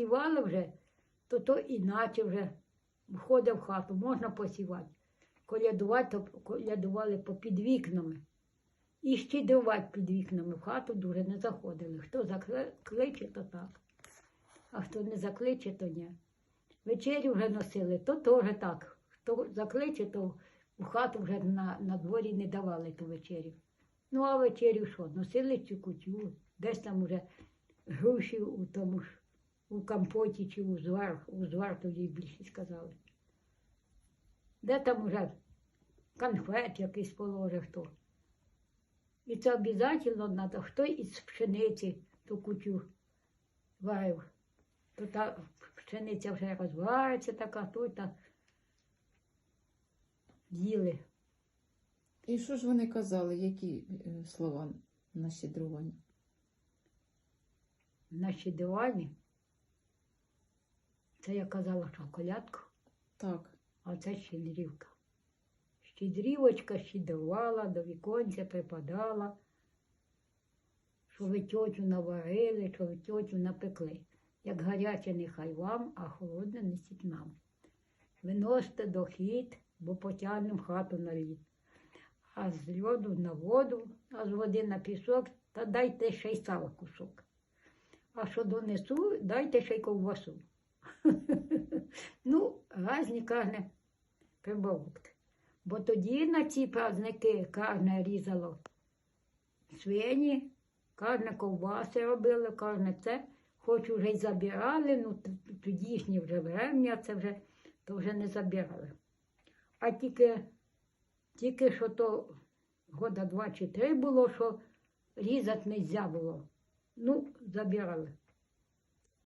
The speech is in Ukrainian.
Сівали вже, то то іначе вже входив в хату, можна посівати. Колядувати, то колядували попід вікнами. І ще щедрувати під вікнами в хату дуже не заходили. Хто закличе, то так. А хто не закличе, то ні. Вечерю вже носили, то теж так. Хто закличе, то в хату вже на, на дворі не давали ту вечерю. Ну, а вечерю що? Носили цю кутю, десь там уже груші у тому ж, у компоті чи у звар, у звар тоді більше сказали. Де там уже конфет якийсь положив хто. І це обов'язково треба, хто із пшениці ту кутю варив. То та пшениця вже розвариться така, то та їли. І що ж вони казали, які е, слова на щедрування? на щедруванні. Це я казала, що колядку, Так. а це щедрівка. Щедрівочка щедрувала, до віконця припадала, що ви тьотю наварили, що ви тьотю напекли. Як гаряче нехай вам, а холодне несіть нам. Виносите дохід, бо потягнем хату на лід. А з льоду на воду, а з води на пісок, та дайте ще й сала кусок. А що донесу, дайте ще й ковбасу. ну, разні кожне прибавки. Бо тоді на ці праздники кожне різало свині, кожне ковбаси робили, кожне це. Хоч уже й забирали, ну тодішні вже врем'я, це вже, то вже не забирали. А тільки, тільки що то года два чи три було, що різати не можна було. Ну, забирали.